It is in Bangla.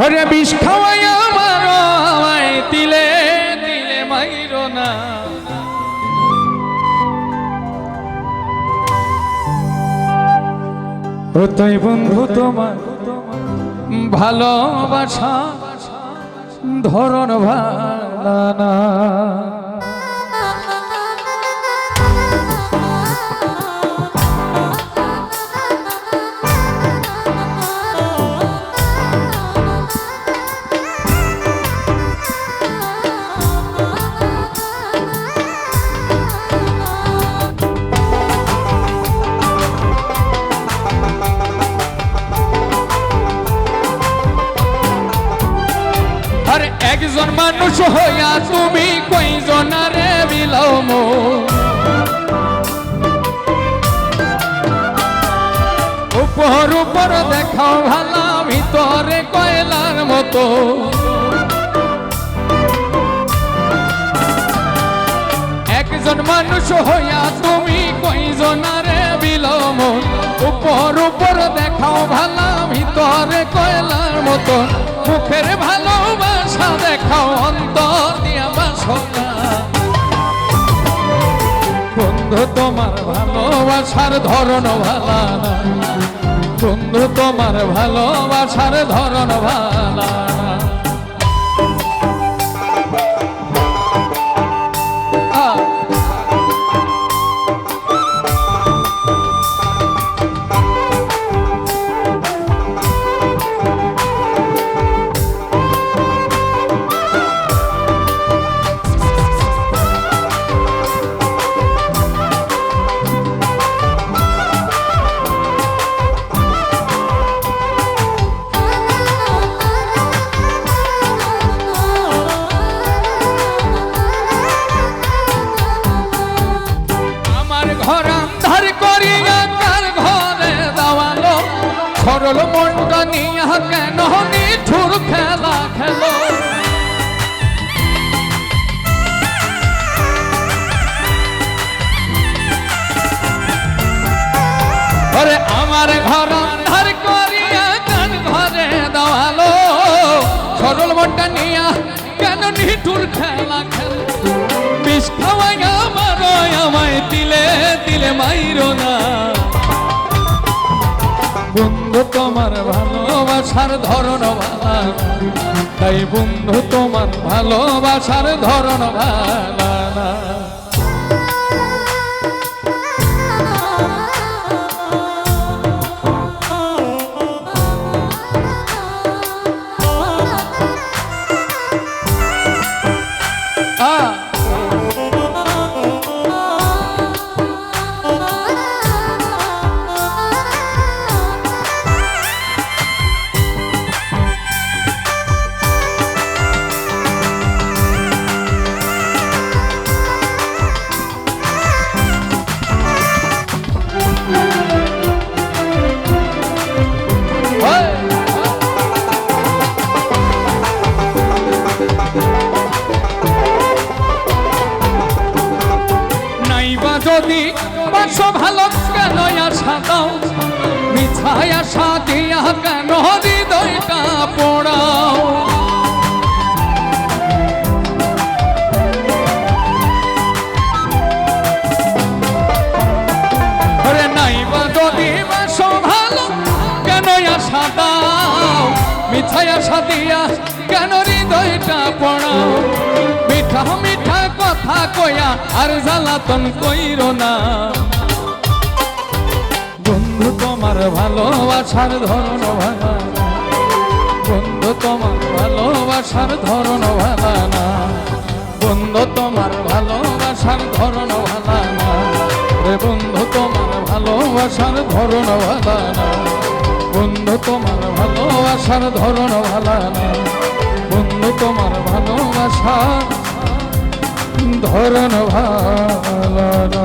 ওরে বিষ খাওয়াই আমার দিলে দিলে মাইর না। ও তাই বন্ধু তোমার ভালোবাসা, ধরন ভালানা একজন মানুষ হইয়া তুমি কইজনারে বিলাম উপর উপর দেখাও ভালা, ভিতরে কয়লার মতো। একজন মানুষ হইয়া তুমি কইজনারে বিলম উপর উপর দেখাও ভালা, ভিতরে কয়লার মতো। মুখের ভালোবাসা দেখাও অন্তর দিয়া বাসনা বন্ধু, তোমার ভালোবাসার ধরন ভালা না। বন্ধু, তোমার ভালোবাসার ধরন ভালা না। সরল মনটা নিয়া কেন নিঠুর খেলা খেলো? ওরে আমার ঘর আন্ধার করিয়া কার ঘরে দাওয়ালো সরল মনটা নিয়া কেন নিঠুর খেলা খেলো? বিষ খাওয়াই আমার আমায় দিলে দিলে মাইরো না। তোমার ভালোবাসার ধরন ভালা। তাই বন্ধু তোমার ভালোবাসার ধরন ভালা না। আ যদি বাস ভালো কেন আশা দাও? মিছায় আশা দিয়া কেন হৃদয়টা পোড়াও? নাইবা আশা দিয়া কেন হৃদয়টা পড়াও? মিঠা মিঠা কথা কয়া, আর জ্বালাতন কইর না। বন্ধু তোমার ভালোবাসার ধরন ভালা। বন্ধু তোমার ভালোবাসার ধরন ভালা না। বন্ধু তোমার ভালোবাসার ধরন ভালা না। রে বন্ধু তোমার ভালোবাসার ধরন ভালা না। বন্ধু তোমার ভালোবাসার ধরন ভালা না। বন্ধু তোমার ভালোবাসার ধরন ভালো